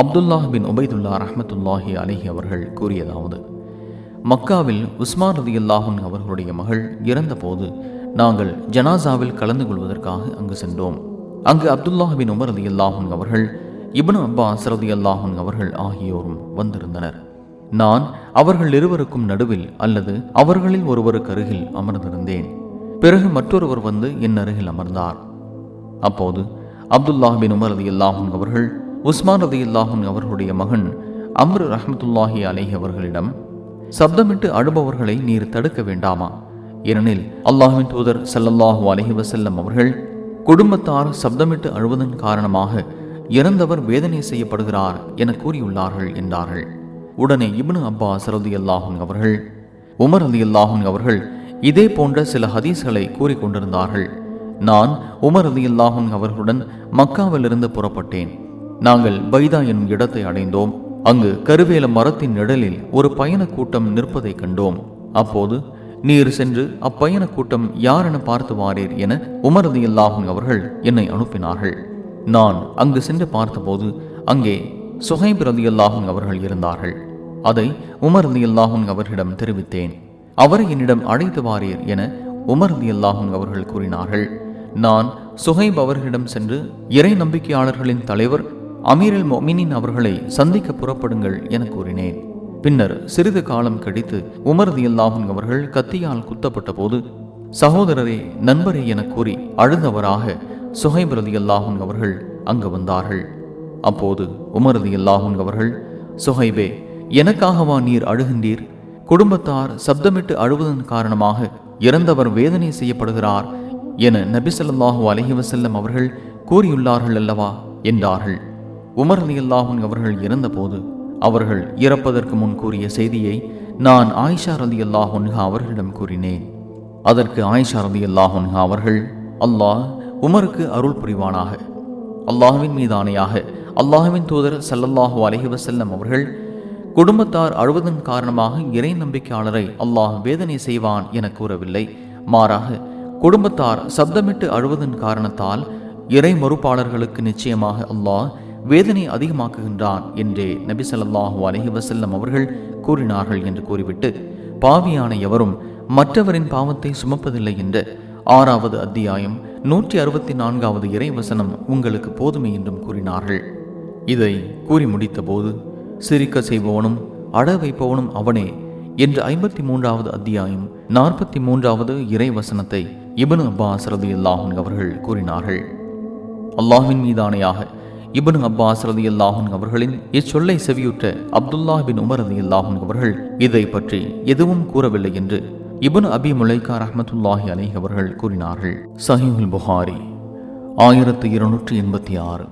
அப்துல்லாஹ் பின் உபைதுல்லா ரஹமத்துல்லாஹி அலிஹி அவர்கள் கூறியதாவது மக்காவில் உஸ்மான் ரதி அல்லாஹன் அவர்களுடைய மகள் இறந்தபோது நாங்கள் ஜனாசாவில் கலந்து கொள்வதற்காக அங்கு சென்றோம். அங்கு அப்துல்லாஹ் பின் உமர் ரதி அல்லாஹன் அவர்கள் இப்னு அப்பாஸ் ரதி அல்லாஹன் அவர்கள் ஆகியோரும் வந்திருந்தனர். நான் அவர்கள் இருவருக்கும் நடுவில் அல்லது அவர்களில் ஒருவருக்கு அருகில் அமர்ந்திருந்தேன். பிறகு மற்றொருவர் வந்து என் அருகில் அமர்ந்தார். அப்போது அப்துல்லாஹ் பின் உமர் ரதி அல்லாஹன் அவர்கள் உஸ்மான் ரதி இல்லாஹன் அவர்களுடைய மகன் அம்ரு ரஹமத்துல்லாஹி அலேஹி அவர்களிடம் சப்தமிட்டு அழுபவர்களை நீர் தடுக்க வேண்டாமா? ஏனெனில் அல்லாஹின் தூதர் சல்லல்லாஹு அலஹி வசல்லம் அவர்கள் குடும்பத்தார் சப்தமிட்டு அழுவதன் காரணமாக இறந்தவர் வேதனை செய்யப்படுகிறார் என கூறியுள்ளார்கள் என்றார்கள். உடனே இப்னு அப்பாஸ் ரதி அல்லாஹன் அவர்கள் உமர் அலி அல்லாஹன் அவர்கள் இதே போன்ற சில ஹதீஸ்களை கூறிக்கொண்டிருந்தார்கள். நான் உமர் அலி அல்லாஹன் அவர்களுடன் மக்காவிலிருந்து புறப்பட்டேன். நாங்கள் பைதா என்னும் இடத்தை அடைந்தோம். அங்கு கருவேல மரத்தின் நிழலில் ஒரு பயண கூட்டம் நிற்பதைக் கண்டோம். அப்போது நீர் சென்று அப்பயண கூட்டம் யார் என பார்த்து வாரீர் என உமரது அலி அவர்கள் என்னை அனுப்பினார்கள். நான் அங்கு சென்று பார்த்தபோது அங்கே சுஹைப் ரதி அல்லாஹன் அவர்கள் இருந்தார்கள். அதை உமர் அலி அல்லாஹன் அவர்களிடம் தெரிவித்தேன். அவரை என்னிடம் அழைத்து வாரீர் என உமர் அலி அல்லாஹன் அவர்கள் கூறினார்கள். நான் சுஹைப் அவர்களிடம் சென்று இறை நம்பிக்கையாளர்களின் தலைவர் அமீரில் மொமினின் அவர்களை சந்திக்க புறப்படுங்கள் என கூறினேன். பின்னர் சிறிது காலம் கழித்து உமர்தி அல்லாஹன் அவர்கள் கத்தியால் குத்தப்பட்ட போது சகோதரரே நண்பரே என கூறி அழுந்தவராக சுஹைப் ரதி அல்லாஹன் அவர்கள் அங்கு வந்தார்கள். அப்போது உமர் அல்லாஹன் அவர்கள் சுஹைபே எனக்காகவா நீர் அழுகின்றீர்? குடும்பத்தார் சப்தமிட்டு அழுவதன் காரணமாக இறந்தவர் வேதனை செய்யப்படுகிறார் என நபிசல்லாஹு அலஹி வசல்லம் அவர்கள் கூறியுள்ளார்கள் அல்லவா? என்றார்கள். உமர் அலி அல்லாஹன் அவர்கள் இறந்தபோது அவர்கள் இறப்பதற்கு முன் கூறிய செய்தியை நான் ஆயிஷா அலி அல்லாஹொன்ஹா அவர்களிடம் கூறினேன். அதற்கு ஆயிஷா அலி அல்லாஹொன்ஹா அவர்கள் அல்லாஹ் உமருக்கு அருள் புரிவானாக. அல்லாஹுவின் மீது ஆணையாக அல்லாஹுவின் தூதர் சல்லல்லாஹு அலஹி வசல்லம் அவர்கள் குடும்பத்தார் அழுவதன் காரணமாக இறை நம்பிக்கையாளரை அல்லாஹ் வேதனை செய்வான் என கூறவில்லை. மாறாக குடும்பத்தார் சப்தமிட்டு அழுவதன் காரணத்தால் இறை மறுப்பாளர்களுக்கு நிச்சயமாக அல்லாஹ் வேதனை அதிகமாக்குகின்றான் என்றே நபி ஸல்லல்லாஹு அலஹி வசல்லம் அவர்கள் கூறினார்கள் என்று கூறிவிட்டு பாவியான எவரும் மற்றவரின் பாவத்தை சுமப்பதில்லை என்ற ஆறாவது அத்தியாயம் நூற்றி அறுபத்தி நான்காவது இறைவசனம் உங்களுக்கு போதுமை என்றும் கூறினார்கள். இதை கூறி முடித்தபோது சிரிக்க செய்பவனும் அட வைப்பவனும் அவனே என்று ஐம்பத்தி மூன்றாவது அத்தியாயம் நாற்பத்தி மூன்றாவது இறைவசனத்தை இபனு அப்பாஸ் ரலியல்லாஹு அவர்கள் கூறினார்கள். அல்லாஹின் மீதானையாக இப்னு அப்பாஸ் ரலியல்லாஹு அவர்களின் இச்சொல்லை செவியுற்ற அப்துல்லா பின் உமர் ரலியல்லாஹு அவர்கள் இதை பற்றி எதுவும் கூறவில்லை என்று இப்னு அபி முலைக்கா ரஹ்மத்துல்லாஹி அலைஹி அவர்கள் கூறினார்கள். சஹீஹுல் புகாரி ஆயிரத்து இருநூற்றி எண்பத்தி ஆறு.